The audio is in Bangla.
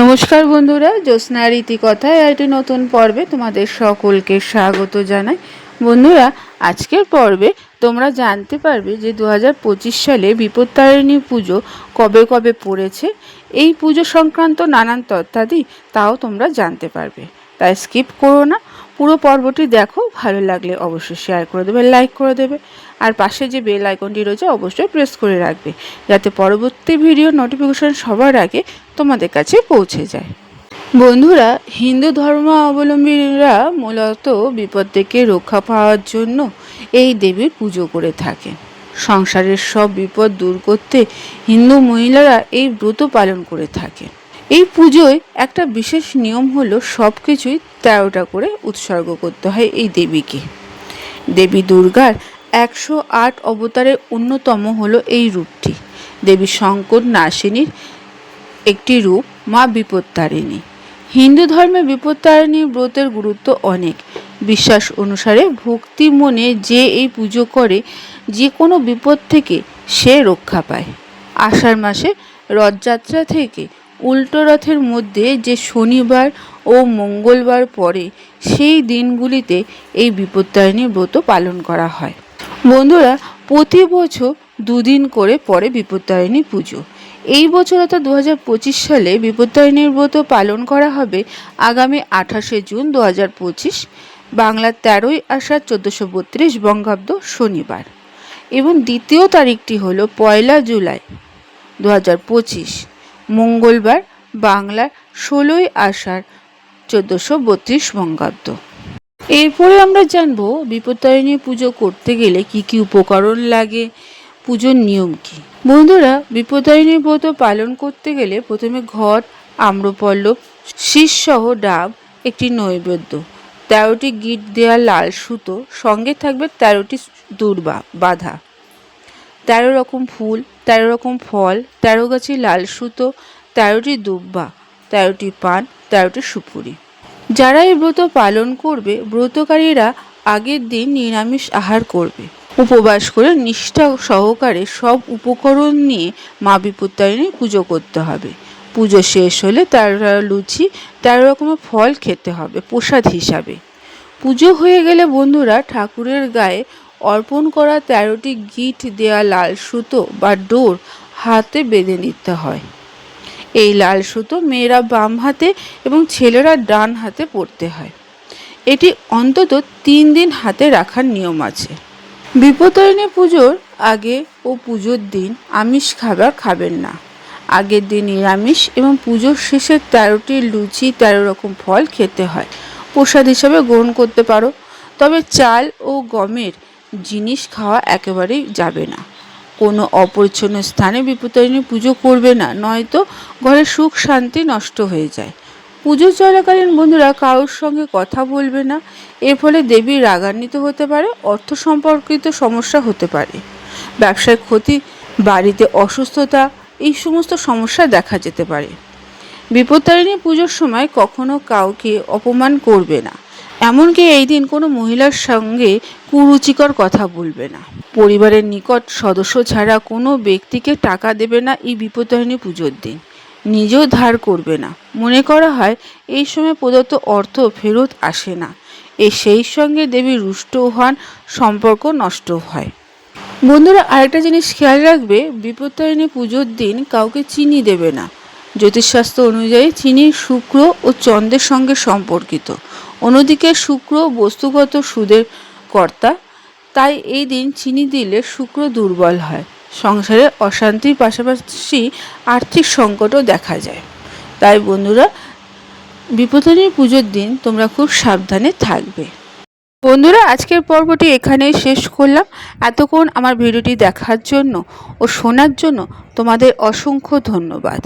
নমস্কার বন্ধুরা, জ্যোৎস্না রীতিকথায় একটি নতুন পর্বে তোমাদের সকলকে স্বাগত জানাই। বন্ধুরা, আজকের পর্বে তোমরা জানতে পারবে যে দু হাজার পঁচিশ সালে বিপত্তারিণী পুজো কবে কবে পড়েছে। এই পুজো সংক্রান্ত নানান তথ্যাদি তাও তোমরা জানতে পারবে। তাই স্কিপ করো না। পুরো পর্বটি দেখো, ভালো লাগলে অবশ্যই শেয়ার করে দেবে লাইক করে দেবে। আর পাশে যে বেল আইকনটি রয়েছে, অবশ্যই প্রেস করে রাখবে, যাতে পরবর্তী ভিডিও নোটিফিকেশন সবার আগে তোমাদের কাছে পৌঁছে যায়। বন্ধুরা, হিন্দু ধর্ম অবলম্বীরা মূলত বিপদ থেকে রক্ষা পাওয়ার জন্য এই দেবীর পুজো করে থাকেন সংসারের সব বিপদ দূর করতে হিন্দু মহিলারা এই ব্রত পালন করে থাকেন এই পুজোয় একটা বিশেষ নিয়ম হলো সব কিছুই তেরোটা করে উৎসর্গ করতে হয় এই দেবীকে। দেবী দুর্গার একশো আট অবতারের অন্যতম হলো এই রূপটি। দেবী শঙ্কর নাসিনীর একটি রূপ মা বিপত্তারিণী। হিন্দু ধর্মে বিপত্তারিণী ব্রতের গুরুত্ব অনেক। বিশ্বাস অনুসারে ভক্তি মনে যে এই পুজো করে, যে কোনো বিপদ থেকে সে রক্ষা পায়। আষাঢ় মাসে রথযাত্রা থেকে উল্টো রথের মধ্যে যে শনিবার ও মঙ্গলবার পরে সেই দিনগুলিতে এই বিপত্তারিণী ব্রত পালন করা হয়। বন্ধুরা, প্রতি বছর দুদিন করে পরে বিপত্তারিণী পুজো। এই বছর অর্থাৎ দু হাজার পঁচিশ সালে বিপত্তারিণীর ব্রত পালন করা হবে আগামী আঠাশে জুন দু হাজার পঁচিশ, বাংলার তেরোই আষাঢ় চোদ্দোশো বত্রিশ বঙ্গাব্দ শনিবার। এবং দ্বিতীয় তারিখটি হল পয়লা জুলাই দু হাজার পঁচিশ। মঙ্গলবার বাংলার ষোলোই আষাঢ় চোদ্দোশো বত্রিশ বঙ্গাব্দ। এরপরে আমরা জানব বিপত্তারিণী পুজো করতে গেলে কি কি উপকরণ লাগে, পুজোর নিয়ম কি? বন্ধুরা বিপত্তারিণী ব্রত পালন করতে গেলে প্রথমে ঘট, আম্রপল্লব শীষসহ ডাব, একটি নৈবেদ্য, তেরোটি গিট দেওয়া লাল সুতো, সঙ্গে থাকবে তেরোটি দুর্বা, বাধা। তেরো রকম ফুল, তেরো রকম ফল, তেরো গাছি লাল সুতো, তেরোটি দুব্বা, তেরোটি পান, তেরোটি সুপুরি। যারা এই ব্রত পালন করবে, ব্রতকারীরা আগের দিন নিরামিষ আহার করবে। উপবাস করে নিষ্ঠা সহকারে সব উপকরণ নিয়ে মা বিপত্তারিণী পুজো করতে হবে। পুজো শেষ হলে তেরো লুচি, তেরো রকমের ফল খেতে হবে, প্রসাদ হিসাবে। পুজো হয়ে গেলে বন্ধুরা ঠাকুরের গায়ে অর্পণ করা তেরোটি গিট দেয়া লাল সুতো বা ডোর হাতে বেঁধে নিতে হয়। এই লাল সুতো মেয়েরা বাম হাতে এবং ছেলেরা ডান হাতে পড়তে হয়। এটি অন্তত তিন দিন হাতে রাখার নিয়ম আছে। বিপত্তারিণী পুজোর আগে ও পুজোর দিন আমিষ খাবার খাবেন না। আগের দিন নিরামিষ এবং পুজোর শেষে তেরোটি লুচি তেরো রকম ফল খেতে হয়। প্রসাদ হিসাবে গ্রহণ করতে পারো। তবে চাল ও গমের জিনিস খাওয়া একেবারেই যাবে না। কোনো অপরিচ্ছন্ন স্থানে বিপত্তারিণী পুজো করবে না, নয়তো ঘরে সুখ শান্তি নষ্ট হয়ে যায়। পুজো চলাকালীন বন্ধুরা কারোর সঙ্গে কথা বলবে না, এর ফলে দেবী রাগান্বিত হতে পারে, অর্থ সম্পর্কিত সমস্যা হতে পারে। ব্যবসায় ক্ষতি, বাড়িতে অসুস্থতা, এই সমস্ত সমস্যা দেখা যেতে পারে। বিপত্তারিণী পুজোর সময় কখনো কাউকে অপমান করবে না। এমনকি এই দিন কোনো মহিলার সঙ্গে কুরুচিকর কথা বলবে না। পরিবারের নিকট সদস্য ছাড়া কোনো ব্যক্তিকে টাকা দেবে না এই বিপত্তারিণী পুজোর দিন। নিজেও ধার করবে না। মনে করা হয়, এই সময় প্রদত্ত অর্থ ফেরত আসে না। এ সেই সঙ্গে দেবী রুষ্ট হন, সম্পর্ক নষ্ট হয়। বন্ধুরা, আরেকটা জিনিস খেয়াল রাখবে, বিপত্তারিণী পুজোর দিন কাউকে চিনি দেবে না। জ্যোতিষশাস্ত্র অনুযায়ী চিনি শুক্র ও চন্দ্রের সঙ্গে সম্পর্কিত। অন্যদিকে শুক্র বস্তুগত সুদের কর্তা, তাই এই দিন চিনি দিলে শুক্র দুর্বল হয়। সংসারে অশান্তির পাশাপাশি আর্থিক সংকটও দেখা যায়। তাই বন্ধুরা বিপত্তারিণী পুজোর দিন তোমরা খুব সাবধানে থাকবে। বন্ধুরা, আজকের পর্বটি এখানেই শেষ করলাম। এতক্ষণ আমার ভিডিওটি দেখার জন্য ও শোনার জন্য তোমাদের অসংখ্য ধন্যবাদ।